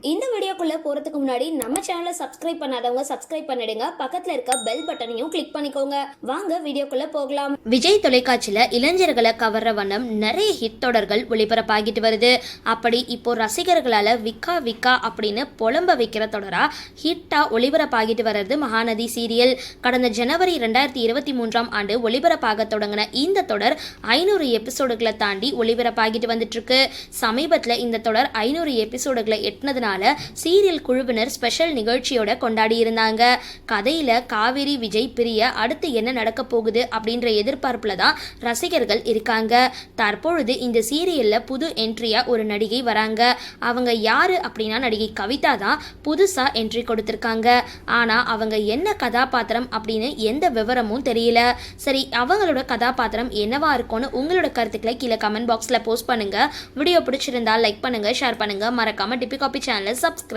இந்த வீடியோக்குள்ளே போறதுக்கு முன்னாடி நம்ம சேனலை சப்ஸ்கிரைப் பண்ணாதவங்க சப்ஸ்கிரைப் பண்ணிடுங்க. பக்கத்தில் இருக்க பெல் பட்டனையும் கிளிக் பண்ணிக்கோங்க. வாங்க வீடியோக்குள்ளே போகலாம். விஜய் தொலைக்காட்சியில் இளைஞர்களை கவர்ற வண்ணம் நிறைய ஹிட் தொடர்கள் ஒளிபரப்பாகிட்டு வருது. அப்படி இப்போ ரசிகர்களால் விக்கா விக்கா அப்படின்னு புலம்ப வைக்கிற தொடரா ஹிட்டா ஒளிபரப்பாகிட்டு வர்றது மகாநதி சீரியல். கடந்த ஜனவரி ரெண்டாயிரத்தி இருபத்தி மூன்றாம் ஆண்டு ஒளிபரப்பாக தொடங்கின இந்த தொடர் ஐநூறு எபிசோடுகளை தாண்டி ஒளிபரப்பாகிட்டு வந்துட்டு இருக்கு. சமீபத்தில் இந்த தொடர் ஐநூறு எபிசோடுகளை எட்டினதுனால சீரியல் குழுவினர் ஸ்பெஷல் நிகழ்ச்சியோட கொண்டாடியிருந்தாங்க. கதையில் கதையில காவேரி விஜய் பிரிய அடுத்து என்ன நடக்க போகுது அப்படின்ற எதிர்பார்ப்புல தான் ரசிகர்கள் இருக்காங்க. தற்பொழுது இந்த சீரியல்ல புது என்ட்ரியா ஒரு நடிகை வராங்க. அவங்க யாரு அப்படின்னா நடிகை கவிதா தான் புதுசா என்ட்ரி கொடுத்திருக்காங்க. ஆனா அவங்க என்ன கதாபாத்திரம் அப்படின்னு எந்த விவரமும் தெரியல. சரி அவங்களோட கதாபாத்திரம் என்னவா இருக்கும்னு உங்களோட கருத்துக்களை கீழே கமெண்ட் பாக்ஸில் போஸ்ட் பண்ணுங்க. வீடியோ பிடிச்சிருந்தா லைக் பண்ணுங்க ஷேர் பண்ணுங்க. மறக்காம டிபி காபி சேனலை சப்ஸ்கிரைப்